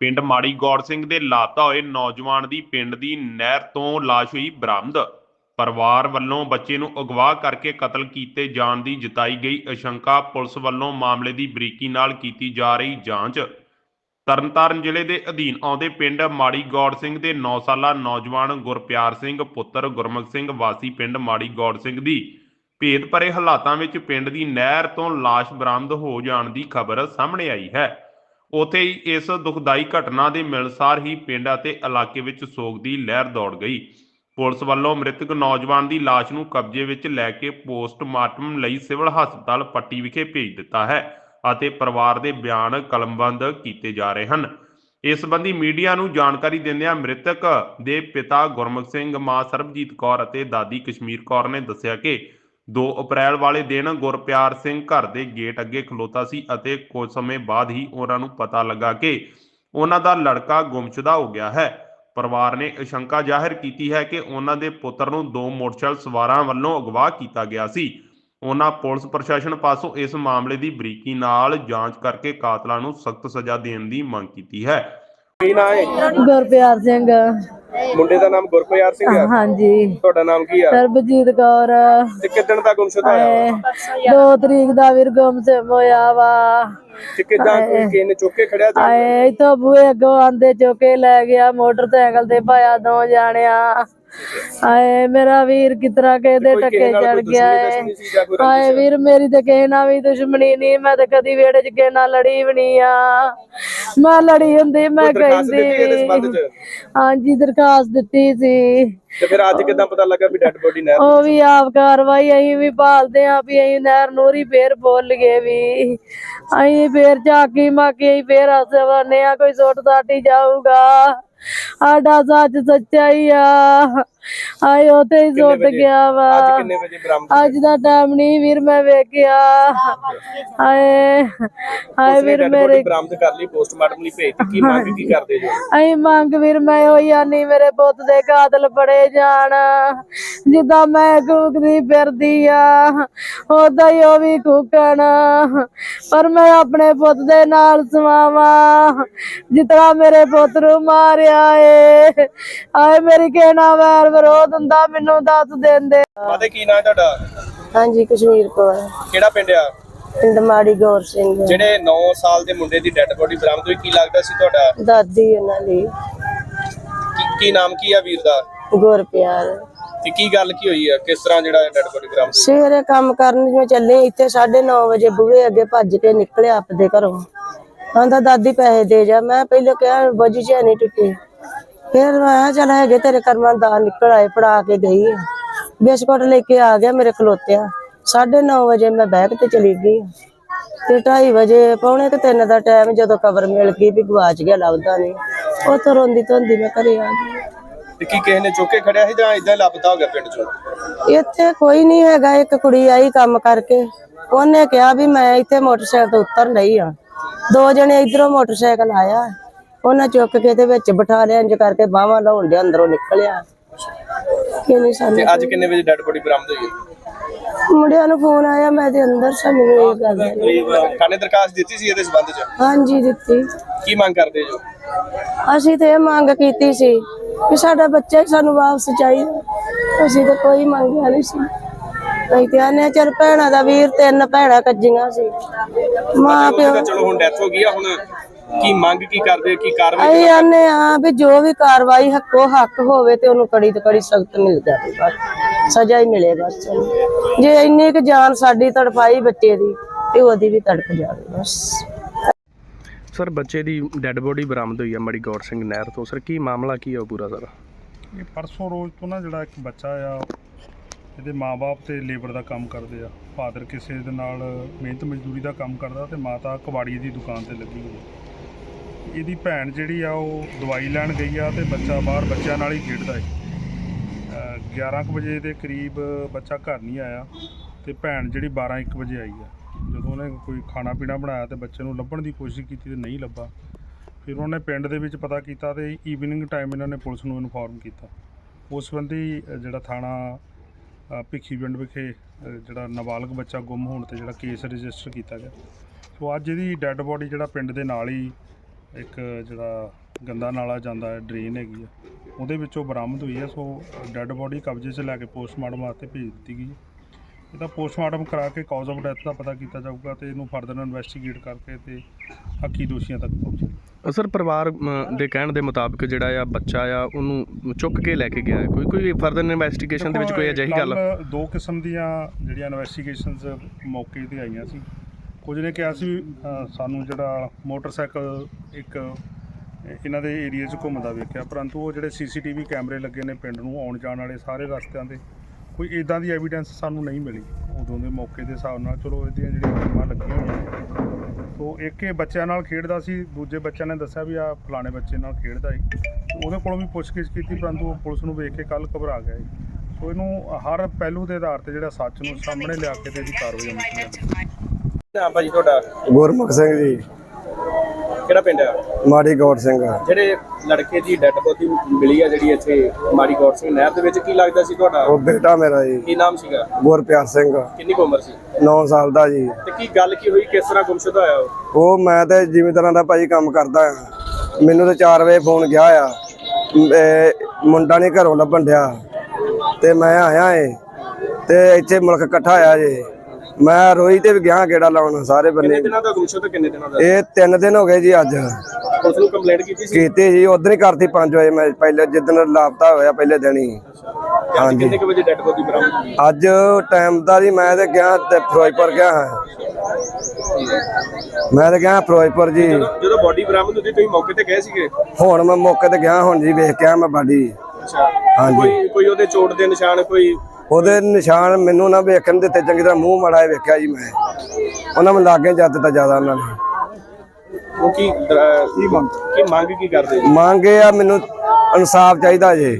ਪਿੰਡ ਮਾੜੀ ਗੌੜ ਸਿੰਘ ਦੇ ਲਾਤਾ ਹੋਏ ਨੌਜਵਾਨ ਦੀ ਪਿੰਡ ਦੀ ਨਹਿਰ ਤੋਂ ਲਾਸ਼ ਹੋਈ ਬਰਾਮਦ। ਪਰਿਵਾਰ ਵੱਲੋਂ ਬੱਚੇ ਨੂੰ ਅਗਵਾ ਕਰਕੇ ਕਤਲ ਕੀਤੇ ਜਾਣ ਦੀ ਜਤਾਈ ਗਈ ਅਸ਼ੰਕਾ ਪੁਲਿਸ ਵੱਲੋਂ ਮਾਮਲੇ ਦੀ ਬਰੀਕੀ ਨਾਲ ਕੀਤੀ ਜਾ ਰਹੀ ਜਾਂਚ। ਤਰਨਤਾਰਨ ਜ਼ਿਲ੍ਹੇ ਦੇ ਅਧੀਨ ਆਉਂਦੇ ਪਿੰਡ ਮਾੜੀ ਗੌੜ ਸਿੰਘ ਦੇ 9 ਸਾਲਾ ਨੌਜਵਾਨ ਗੁਰਪਿਆਰ ਸਿੰਘ, ਪੁੱਤਰ ਗੁਰਮੁਖ ਸਿੰਘ, ਵਾਸੀ ਪਿੰਡ ਮਾੜੀ ਗੌੜ ਸਿੰਘ ਦੀ ਭੇਦ ਭਰੇ ਹਾਲਾਤਾਂ ਵਿੱਚ ਪਿੰਡ ਦੀ ਨਹਿਰ ਤੋਂ ਲਾਸ਼ ਬਰਾਮਦ ਹੋ ਜਾਣ ਦੀ ਖਬਰ ਸਾਹਮਣੇ ਆਈ ਹੈ। ਉਥੇ ਹੀ ਇਸ ਦੁਖਦਾਈ ਘਟਨਾ ਦੇ ਮਿਲਸਾਰ ਹੀ ਪਿੰਡ ਅਤੇ ਇਲਾਕੇ ਵਿੱਚ ਸੋਗ ਦੀ ਲਹਿਰ ਦੌੜ ਗਈ। ਪੁਲਿਸ ਵੱਲੋਂ ਮ੍ਰਿਤਕ ਨੌਜਵਾਨ ਦੀ ਲਾਸ਼ ਨੂੰ ਕਬਜ਼ੇ ਵਿੱਚ ਲੈ ਕੇ ਪੋਸਟਮਾਰਟਮ ਲਈ ਸਿਵਲ ਹਸਪਤਾਲ ਪੱਟੀ ਵਿਖੇ ਭੇਜ ਦਿੱਤਾ ਹੈ ਅਤੇ ਪਰਿਵਾਰ ਦੇ ਬਿਆਨ ਕਲਮਬੰਦ ਕੀਤੇ ਜਾ ਰਹੇ ਹਨ। ਇਸ ਸੰਬੰਧੀ ਮੀਡੀਆ ਨੂੰ ਜਾਣਕਾਰੀ ਦਿੰਦਿਆਂ ਮ੍ਰਿਤਕ ਦੇ ਪਿਤਾ ਗੁਰਮੁਖ ਸਿੰਘ, ਮਾਂ ਸਰਬਜੀਤ ਕੌਰ ਅਤੇ ਦਾਦੀ ਕਸ਼ਮੀਰ ਕੌਰ ਨੇ ਦੱਸਿਆ ਕਿ 2 ਅਪ੍ਰੈਲ ਵਾਲੇ ਦਿਨ ਗੁਰਪਿਆਰ ਸਿੰਘ ਘਰ ਦੇ ਗੇਟ ਅੱਗੇ ਖਲੋਤਾ ਸੀ ਅਤੇ ਕੁਝ ਸਮੇਂ ਬਾਅਦ ਹੀ ਉਹਨਾਂ ਨੂੰ ਪਤਾ ਲੱਗਾ ਕਿ ਉਹਨਾਂ ਦਾ ਲੜਕਾ ਗੁੰਮਸ਼ੁਦਾ ਹੋ ਗਿਆ ਹੈ। ਪਰਿਵਾਰ ਨੇ ਅਸ਼ੰਕਾ ਜ਼ਾਹਿਰ ਕੀਤੀ ਹੈ ਕਿ ਉਹਨਾਂ ਦੇ ਪੁੱਤਰ ਨੂੰ ਦੋ ਮੋਟਰਸਾਈਕਲ ਸਵਾਰਾਂ ਵੱਲੋਂ ਅਗਵਾ ਕੀਤਾ ਗਿਆ ਸੀ। ਉਹਨਾਂ ਪੁਲਿਸ ਪ੍ਰਸ਼ਾਸਨ ਪਾਸੋਂ ਇਸ ਮਾਮਲੇ ਦੀ ਬਰੀਕੀ ਨਾਲ ਜਾਂਚ ਕਰਕੇ ਕਾਤਲਾਂ ਨੂੰ ਸਖਤ ਸਜ਼ਾ ਦੇਣ ਦੀ ਮੰਗ ਕੀਤੀ ਹੈ। ਕੀ ਨਾਂ ਹੈ? ਗੁਰਪਿਆਰ ਸਿੰਘ। ਮੁੰਡੇ ਦਾ ਨਾਮ ਗੁਰਪ੍ਰਿਆਰ ਸਿੰਘ ਹੈ? ਹਾਂਜੀ। ਤੁਹਾਡਾ ਨਾਮ ਕੀ ਆ? ਸਰਬਜੀਤ ਕੌਰ। ਤੇ ਕਿਦਣ ਦਾ ਗੁੰਮਸ਼ੁਦਾ ਹੋਇਆ ਵਾ? ਆਏ 2 ਤਰੀਕ ਦਾ ਵੀਰ ਗੁੰਮ ਸਿਮ ਹੋਇਆ ਵਾ। ਤੇ ਕਿਦਾਂ ਕੋਈ ਕਿਸੇ ਨੇ ਚੁੱਕ ਕੇ ਖੜਿਆ ਜਾਂ ਆਏ ਇਥੋਂ ਬੂਏ ਅੱਗੋਂ ਆਂਦੇ ਚੁੱਕੇ ਲੈ ਗਿਆ ਮੋਟਰਸਾਈਕਲ ਤੇ ਪਾਇਆ ਦੋ ਜਾਣਿਆ। ਆਏ ਮੇਰਾ ਵੀਰ ਕਿਤਰਾ ਕੇ ਦੇ ਟੱਕੇ ਚੜ ਗਿਆ ਦੁਸ਼ਮਣੀ ਏ। ਦੁਸ਼ਮਣੀ ਸੀ ਜਾਂ ਕੋਈ ਆਏ ਰੰਜਿਸ਼? ਵੀਰ ਮੇਰੀ ਤੇ ਕਿਸੇ ਨਾਲ ਵੀ ਦੁਸ਼ਮਣੀ ਨਹੀਂ ਮੈਂ ਤੇ ਕਦੀ ਵਿਹੜੇ 'ਚ ਕਿਸੇ ਨਾਲ ਲੜੀ ਵੀ ਨਹੀਂ ਆ। ਮੈਂ ਲੜੀ ਹੁੰਦੀ ਮੈਂ ਕਹਿੰਦੀ ਹਾਂਜੀ ਦਰਖਾਸਤ ਦਿੱਤੀ ਸੀ। ਤੇ ਫਿਰ ਅੱਜ ਕਿਦਾਂ ਪਤਾ ਲੱਗਾ ਵੀ ਡੈਡ ਬੋਡੀ ਨਹਿਰ ਉਹ ਵੀ ਆਪ ਕਾਰਵਾਈ ਅਸੀਂ ਵੀ ਭਾਲਦੇ ਆਂ ਵੀ ਅਸੀਂ ਨਹਿਰ ਨੂਰੀ ਫੇਰ ਬੋਲ ਗਏ ਵੀ। ਅਸੀਂ ਫੇਰ ਝਾਕੀ ਮਾਕੀ ਫੇਰ ਹਸਵਾਨੇ ਆ ਕੋਈ ਸੁੱਟ ਸਾਟੀ ਜਾਊਗਾ। ਸਾਡਾ ਸੱਚ ਸੱਚਾਈ ਆ। ਆਏ ਉਥੇ ਹੀ ਸੁੱਟ ਵਜੇ? ਗਿਆ ਵਾ। ਅੱਜ ਕਿੰਨੇ ਵਜੇ ਬਰਾਮਦ ਅੱਜ ਦਾ ਟਾਈਮ ਨਹੀਂ ਵੀਰ ਮੈਂ ਵੇਖਿਆ। ਹਾਏ ਹਾਏ ਉਸਨੇ ਵੀਰ ਮੇਰੇ ਬਰਾਮਦ ਕਰ ਲਈ ਪੋਸਟਮਾਰਟਮ ਲਈ ਭੇਜ ਦਿੱਤੀ ਕੀ ਮੰਗ ਕੀ ਕਰਦੇ ਜੋ? ਅਸੀਂ ਮੰਗ ਵੀਰ ਮੈਂ ਹੋਈ ਆਨੀ ਮੇਰੇ ਪੁੱਤ ਦੇ ਕਾਤਲ ਫੜੇ ਜਾਣ। ਜਿੱਦਾਂ ਮੈਂ ਕੂਕਦੀ ਫਿਰਦੀ ਆ ਉਦਾਂ ਹੀ ਉਹ ਵੀ ਕੂਕਣ। ਪਰ ਮੈਂ ਆਪਣੇ ਪੁੱਤ ਦੇ ਨਾਲ ਸਮਾਵਾਂ ਜਿਤਨਾ ਮੇਰੇ ਪੁੱਤ ਨੂੰ ਮਾਰਿਆ ਏ ਆਏ ਮੇਰੀ ਕਹਿਣਾ ਵੈਰ ਵਿਰੋਧ ਹੁੰਦਾ ਮੈਨੂੰ ਦੱਸ ਦਿੰਦੇ। ਮਾਤੇ ਕੀ ਨਾਂ ਤੁਹਾਡਾ? ਹਾਂਜੀ ਕਸ਼ਮੀਰ ਕੋਲ ਕਿਹੜਾ ਪਿੰਡ ਆ? ਪਿੰਡ ਮਾੜੀ ਗੌਰ ਸਿੰਘ। ਜਿਹੜੇ 9 ਸਾਲ ਦੇ ਮੁੰਡੇ ਦੀ ਡੈਡ ਬੋਡੀ ਬਰਾਮਦ ਹੋਈ ਕੀ ਲੱਗਦਾ ਸੀ ਤੁਹਾਡਾ? ਦਾਦੀ ਉਹਨਾਂ ਦੀ। ਕੀ- ਕੀ ਨਾਮ ਕੀ ਆ ਵੀਰ ਦਾ? ਗੁਰ ਪਿਆਰ ਤੇ ਕੀ ਗੱਲ ਕੀ ਹੋਈ ਆ? ਕਿਸ ਤਰ੍ਹਾਂ ਜਿਹੜਾ ਡੈਡ ਬੋਡੀ ਬਰਾਮਦ ਹੋਈ? ਸਵੇਰੇ ਕੰਮ ਕਰਨ ਜਿਵੇਂ ਚੱਲੇ ਇੱਥੇ 9:30 ਵਜੇ ਬੂਹੇ ਅੱਗੇ ਭੱਜ ਕੇ ਨਿਕਲਿਆ ਆਪਦੇ ਘਰੋਂ। ਆਂਦਾ ਦਾਦੀ ਪੈਸੇ ਦੇ ਜਾ। ਮੈਂ ਪਹਿਲੇ ਕਿਹਾ ਬਜੀ ਚ ਨਹੀਂ ਟੁੱਟੀ ਫਿਰ ਮੈਂ ਚੱਲ ਹੈਗੇ ਤੇਰੇ ਕਰਮਾਂ ਦਾ ਨਿਕਲ ਆਏ ਫੜਾ ਕੇ ਗਈ। ਬਿਸਕੁਟ ਲੈ ਕੇ ਆ ਗਿਆ ਮੇਰੇ ਖਲੋਤਿਆ। 9:30 ਵਜੇ ਮੈਂ ਬੈਗ ਤੇ ਚਲੀ ਗਈ। ਤੇ 2:30 ਵਜੇ ਪੌਣੇ ਕੁ ਤਿੰਨ ਦਾ ਟਾਈਮ ਜਦੋਂ ਖਬਰ ਮਿਲ ਗਈ ਵੀ ਗਵਾਚ ਗਿਆ ਲੱਭਦਾ ਨਹੀਂ। ਉੱਥੋਂ ਰੋਂਦੀ ਧੋਂਦੀ ਮੈਂ ਘਰੇ ਆ ਗਈ। ਤੇ ਕੀ ਕਿਸੇ ਨੇ ਚੁੱਕ ਖੜਿਆ ਸੀ ਜਾਂ ਇਦਾਂ ਲਾਪਤਾ ਹੋ ਗਿਆ ਪਿੰਡ ਚੋਂ? ਇੱਥੇ ਕੋਈ ਨਹੀਂ ਹੈਗਾ ਇੱਕ ਕੁੜੀ ਆਈ ਕੰਮ ਕਰਕੇ। ਉਹਨੇ ਕਿਹਾ ਵੀ ਮੈਂ ਇੱਥੇ ਮੋਟਰਸਾਈਕਲ ਤੋਂ ਉਤਰ ਰਹੀ ਆ। ਦੋ ਜਣੇ ਇਧਰੋਂ ਮੋਟਰਸਾਈਕਲ ਆਇਆ। ਉਹਨਾਂ ਚੁੱਕ ਕੇ ਤੇ ਵਿੱਚ ਬਿਠਾ ਲਿਆ ਇੰਜ ਕਰਕੇ ਬਾਹਾਂ ਲਾਉਣ ਦੇ ਅੰਦਰੋਂ ਨਿਕਲਿਆ। ਕਿ ਨਹੀਂ ਤੇ ਸਾਨੂੰ ਅੱਜ ਕਿੰਨੇ ਵਜੇ ਡੈਡ ਬੋਡੀ ਬਰਾਮਦ ਹੋਈ? ਮੁੰਡਿਆਂ ਨੂੰ ਫੋਨ ਆਇਆ ਮੈਂ ਤੇ ਅੰਦਰ ਸਾਨੂੰ ਇਹ ਗੱਲ ਥਾਣੇ ਦਰਖਾਸਤ ਦਿੱਤੀ ਸੀ ਇਹਦੇ ਸੰਬੰਧ ਚ? ਹਾਂਜੀ ਦਿੱਤੀ। ਕੀ ਮੰਗ ਕਰਦੇ ਜੋ? ਅਸੀਂ ਤੇ ਇਹ ਮੰਗ ਕੀਤੀ ਸੀ ਕਿ ਸਾਡਾ ਬੱਚਾ ਹੀ ਸਾਨੂੰ ਵਾਪਸ ਚਾਹੀਦਾ। ਅਸੀਂ ਤਾਂ ਕੋਈ ਮੰਗਿਆ ਨਹੀਂ ਸੀ। ਅਸੀਂ ਤੇ ਆਨੇ ਚਲ ਭੈਣਾਂ ਦਾ ਵੀਰ ਤਿੰਨ ਭੈਣਾਂ ਕੱਜੀਆਂ ਸੀ। ਮਾਂ ਤਾਂ ਪਿਓ। ਚਲੋ ਹੁਣ ਡੈਥ ਹੋ ਗਈ ਆ ਹੁਣ ਕੀ ਮੰਗ ਕੀ ਕਰਦੇ ਕੀ ਕਾਰਵਾਈ ਅਸੀਂ ਆਨੇ ਆ ਵੀ ਜੋ ਵੀ ਕਾਰਵਾਈ ਹੱਕੋ ਹੱਕ ਹੋਵੇ ਤੇ ਉਹਨੂੰ ਕੜੀ ਤੋਂ ਕੜੀ ਸਖਤ ਮਿਲ ਜਾਵੇ ਬਸ। ਸਜ਼ਾ ਹੀ ਮਿਲੇ ਬਸ। ਜੇ ਇੰਨੀ ਕੁ ਜਾਨ ਸਾਡੀ ਤੜਫਾਈ ਬੱਚੇ ਦੀ ਤੇ ਉਹਦੀ ਵੀ ਤੜਫ ਜਾਵੇ ਬਸ। ਸਰ ਬੱਚੇ ਦੀ ਡੈੱਡ ਬੋਡੀ ਬਰਾਮਦ ਹੋਈ ਹੈ ਮੜੀ ਗੌਰ ਸਿੰਘ ਨਹਿਰ ਤੋਂ। ਸਰ ਕੀ ਮਾਮਲਾ ਕੀ ਹੈ ਉਹ ਪੂਰਾ ਸਰ? ਇਹ ਪਰਸੋਂ ਰੋਜ਼ ਤੋਂ ਨਾ ਜਿਹੜਾ ਇੱਕ ਬੱਚਾ ਆ ਇਹਦੇ ਮਾਪੇ ਤੇ ਲੇਬਰ ਦਾ ਕੰਮ ਕਰਦੇ ਆ। ਫਾਦਰ ਕਿਸੇ ਦੇ ਨਾਲ ਮਿਹਨਤ ਮਜ਼ਦੂਰੀ ਦਾ ਕੰਮ ਕਰਦਾ ਤੇ ਮਾਤਾ ਕਬਾੜੀ ਦੀ ਦੁਕਾਨ ਤੇ ਲੱਗੀ ਹੋਈ ਹੈ ਇਹਦੀ ਭੈਣ ਜਿਹੜੀ ਆ, ਉਹ ਦਵਾਈ ਲੈਣ ਗਈ ਆ ਤੇ ਬੱਚਾ ਬਾਹਰ ਬੱਚਿਆਂ ਨਾਲ ਹੀ ਖੇਡਦਾ ਹੈ 11 ਕੁ ਵਜੇ ਦੇ ਕਰੀਬ ਬੱਚਾ ਘਰ ਨਹੀਂ ਆਇਆ ਤੇ ਭੈਣ ਜਿਹੜੀ 12 1 ਵਜੇ ਆਈ ਆ। ਜਦੋਂ ਉਹਨੇ ਕੋਈ ਖਾਣਾ ਪੀਣਾ ਬਣਾਇਆ ਤੇ ਬੱਚੇ ਨੂੰ ਲੱਭਣ ਦੀ ਕੋਸ਼ਿਸ਼ ਕੀਤੀ ਤੇ ਨਹੀਂ ਲੱਭਾ। ਫਿਰ ਉਹਨੇ ਪਿੰਡ ਦੇ ਵਿੱਚ ਪਤਾ ਕੀਤਾ ਤੇ ਈਵਨਿੰਗ ਟਾਈਮ ਇਹਨਾਂ ਨੇ ਪੁਲਿਸ ਨੂੰ ਇਨਫੋਰਮ ਕੀਤਾ। ਉਸ ਸੰਬੰਧੀ ਜਿਹੜਾ ਥਾਣਾ ਅ, ਭਿੱਖੀ ਪਿੰਡ ਵਿਖੇ ਜਿਹੜਾ ਨਾਬਾਲਗ ਬੱਚਾ ਗੁੰਮ ਹੋਣ ਤੇ ਜਿਹੜਾ ਕੇਸ ਰਜਿਸਟਰ ਕੀਤਾ ਗਿਆ। ਸੋ ਅੱਜ ਇਹਦੀ ਡੈੱਡ ਬੋਡੀ ਜਿਹੜਾ ਪਿੰਡ ਦੇ ਨਾਲ ਹੀ ਇੱਕ ਜਿਹੜਾ ਗੰਦਾ ਨਾਲਾ ਜਾਂਦਾ ਹੈ ਡਰੇਨ ਹੈਗੀ ਆ ਉਹਦੇ ਵਿੱਚੋਂ ਬਰਾਮਦ ਹੋਈ ਹੈ। ਸੋ ਡੈੱਡ ਬੋਡੀ ਕਬਜ਼ੇ 'ਚ ਲੈ ਕੇ ਪੋਸਟਮਾਰਟਮ ਵਾਸਤੇ ਭੇਜ ਦਿੱਤੀ ਗਈ ਇਹਦਾ ਪੋਸਟਮਾਰਟਮ ਕਰਾ ਕੇ ਕਾਜ਼ ਆਫ ਡੈਥ ਦਾ ਪਤਾ ਕੀਤਾ ਜਾਊਗਾ ਤੇ ਇਹਨੂੰ ਫਰਦਰ ਇਨਵੈਸਟੀਗੇਟ ਕਰਕੇ ਤੇ ਹੱਕੀ ਦੋਸ਼ੀਆਂ ਤੱਕ ਪਹੁੰਚੇ ਸਰ ਪਰਿਵਾਰ ਦੇ ਕਹਿਣ ਦੇ ਮੁਤਾਬਕ ਜਿਹੜਾ ਆ ਬੱਚਾ ਆ ਉਹਨੂੰ ਚੁੱਕ ਕੇ ਲੈ ਕੇ ਗਿਆ ਕੋਈ ਕੋਈ ਫਰਦਰ ਇਨਵੈਸਟੀਗੇਸ਼ਨ ਦੇ ਵਿੱਚ ਕੋਈ ਅਜਿਹੀ ਗੱਲ? ਦੋ ਕਿਸਮ ਦੀਆਂ ਜਿਹੜੀਆਂ ਇਨਵੈਸਟੀਗੇਸ਼ਨਸ ਮੌਕੇ ਤੇ ਆਈਆਂ ਸੀ। ਕੁਝ ਨੇ ਕਿਹਾ ਸੀ ਸਾਨੂੰ ਜਿਹੜਾ ਮੋਟਰਸਾਈਕਲ ਇੱਕ ਇਹਨਾਂ ਦੇ ਏਰੀਆ 'ਚ ਘੁੰਮਦਾ ਵੇਖਿਆ ਪਰੰਤੂ ਉਹ ਜਿਹੜੇ ਸੀਸੀਟੀਵੀ ਕੈਮਰੇ ਲੱਗੇ ਨੇ ਪਿੰਡ ਨੂੰ ਆਉਣ ਜਾਣ ਵਾਲੇ ਸਾਰੇ ਰਸਤਿਆਂ ਦੇ ਕੋਈ ਇਦਾਂ ਦੀ ਐਵੀਡੈਂਸ ਸਾਨੂੰ ਨਹੀਂ ਮਿਲੀ। ਉਦੋਂ ਦੇ ਮੌਕੇ ਦੇ ਹਿਸਾਬ ਨਾਲ ਚਲੋ ਇਹਦੀਆਂ ਜਿਹੜੀਆਂ ਟੀਮਾਂ ਲੱਗੀਆਂ ਹੋਈਆਂ ਨੇ ਤੋ ਇੱਕ ਇਹ ਬੱਚਿਆਂ ਨਾਲ ਖੇਡਦਾ ਸੀ ਦੂਜੇ ਬੱਚਿਆਂ ਨੇ ਦੱਸਿਆ ਵੀ ਆ ਫਲਾਣੇ ਬੱਚੇ ਨਾਲ ਖੇਡਦਾ ਸੀ ਉਹਦੇ ਕੋਲੋਂ ਵੀ ਪੁੱਛਗਿੱਛ ਕੀਤੀ ਪਰੰਤੂ ਉਹ ਪੁਲਿਸ ਨੂੰ ਵੇਖ ਕੇ ਕੱਲ ਘਬਰਾ ਗਿਆ ਸੀ ਸੋ ਇਹਨੂੰ ਹਰ ਪਹਿਲੂ ਦੇ ਆਧਾਰ ਤੇ ਜਿਹੜਾ ਸੱਚ ਨੂੰ ਸਾਹਮਣੇ ਲਿਆ ਕੇ ਤੇ ਇਹਦੀ ਕਾਰਵਾਈ ਅਮਲ ਚ ਲਿਆਂਦੀ। ਨਾਮ ਭਾਜੀ ਤੁਹਾਡਾ? ਗੁਰਮੁਖ ਸਿੰਘ ਜੀ। ਕਿਹੜਾ ਪਿੰਡ ਆ? ਮਾੜੀ ਗੌਰ ਸਿੰਘ ਜਿਹੜੇ ਲੜਕੇ ਦੀ ਡੈੱਡ ਬੋਡੀ ਮਿਲੀ ਆ ਜਿਹੜੀ ਇੱਥੇ ਮਾੜੀ ਗੌਰ ਸਿੰਘ ਨਹਿਰ ਦੇ ਵਿੱਚ ਕੀ ਲੱਗਦਾ ਸੀ ਤੁਹਾਡਾ? ਉਹ ਬੇਟਾ ਮੇਰਾ ਜੀ। ਕੀ ਨਾਮ ਸੀਗਾ? ਗੁਰਪਿਆਰ ਸਿੰਘ। ਕਿੰਨੀ ਕੁ ਉਮਰ ਸੀ? 9 ਸਾਲ ਦਾ ਜੀ। ਤੇ ਕੀ ਗੱਲ ਕੀ ਹੋਈ? ਕਿਸ ਤਰ੍ਹਾਂ ਗੁੰਮਸ਼ੁਦਾ ਹੋਇਆ ਉਹ? ਉਹ ਮੈਂ ਤੇ ਜ਼ਿਮੀਂਦਾਰਾਂ ਦਾ ਭਾਈ ਕੰਮ ਕਰਦਾ ਆ। ਮੈਨੂੰ ਤੇ 4 ਵਜੇ ਫੋਨ ਗਿਆ ਆ। ਮੁੰਡਾ ਨਹੀਂ ਘਰੋਂ ਲੱਭਣ ਡਿਆ। ਤੇ ਮੈਂ ਆਇਆ ਏ। ਤੇ ਇੱਥੇ ਮੁਲਕ ਇਕੱਠਾ ਆਇਆ ਜੇ। ਮੈਂ ਰੋਈ ਤੇ ਵੀ ਗਿਆ ਗੇੜਾ ਲਾਉਣ ਸਾਰੇ ਕਿੰਨੇ ਬੰਨੇ ਦਿਨਾਂ ਦਾ ਗੁੰਮਸ਼ੁਦਾ ਕਿੰਨੇ ਦਿਨਾਂ ਦਾ? ਇਹ 3 ਦਿਨ ਹੋ ਗਏ ਜੀ ਅੱਜ। ਪੁਲਿਸ ਨੂੰ ਕੰਪਲੇਂਟ ਕੀਤੀ ਸੀ? ਕੀਤੀ ਜੀ ਉਧਰ ਹੀ ਕਰਤੀ 5 ਵਜੇ ਮੈਂ ਪਹਿਲੇ ਜਿੱਦਣ ਲਾਪਤਾ ਹੋਇਆ ਪਹਿਲੇ ਦਿਨ ਹੀ। ਹਾਂਜੀ। ਕਿੰਨੇ ਵਜੇ ਡੈੱਡ ਬੋਡੀ ਬਰਾਮਦ ਅੱਜ ਟਾਈਮ ਦਾ ਜੀ ਮੈਂ ਤੇ ਗਿਆ ਤੇ ਫਿਰੋਜ਼ਪੁਰ ਗਿਆ ਹਾਂ। ਮੈਂ ਤੇ ਗਿਆ ਫਿਰੋਜ਼ਪੁਰ ਜੀ। ਜਦੋਂ ਬੋਡੀ ਬਰਾਮਦ ਹੁੰਦੀ ਤੁਸੀਂ ਮੌਕੇ ਤੇ ਗਏ ਸੀਗੇ? ਹੁਣ ਮੈਂ ਮੌਕੇ ਤੇ ਗਿਆ ਹੁਣ ਜੀ ਵੇਖ ਕੇ ਮੈਂ ਬਾਡੀ ਅੱਛਾ। ਹਾਂਜੀ। ਕੋਈ ਕੋਈ ਉਹਦੇ ਚੋਟ ਦੇ ਨਿਸ਼ਾਨ ਕੋਈ ਉਹਦੇ ਨਿਸ਼ਾਨ ਮੈਨੂੰ ਨਾ ਵੇਖਣ ਦਿੱਤੇ ਚੰਗੀ ਤਰ੍ਹਾਂ ਮੂੰਹ ਮੜਾ ਵੇਖਿਆ ਜੀ ਮੈਂ। ਉਹਨਾਂ ਨੂੰ ਲਾਗੇ ਜੱਤ ਦਿੱਤਾ ਜ਼ਿਆਦਾ ਉਹਨਾਂ ਨੇ। ਉਹ ਕੀ ਕੀ ਮੰਗ? ਕੀ ਮੰਗ ਕੀ ਕਰਦੇ ਮੰਗੇ ਆ ਮੈਨੂੰ ਇਨਸਾਫ ਚਾਹੀਦਾ ਜੇ।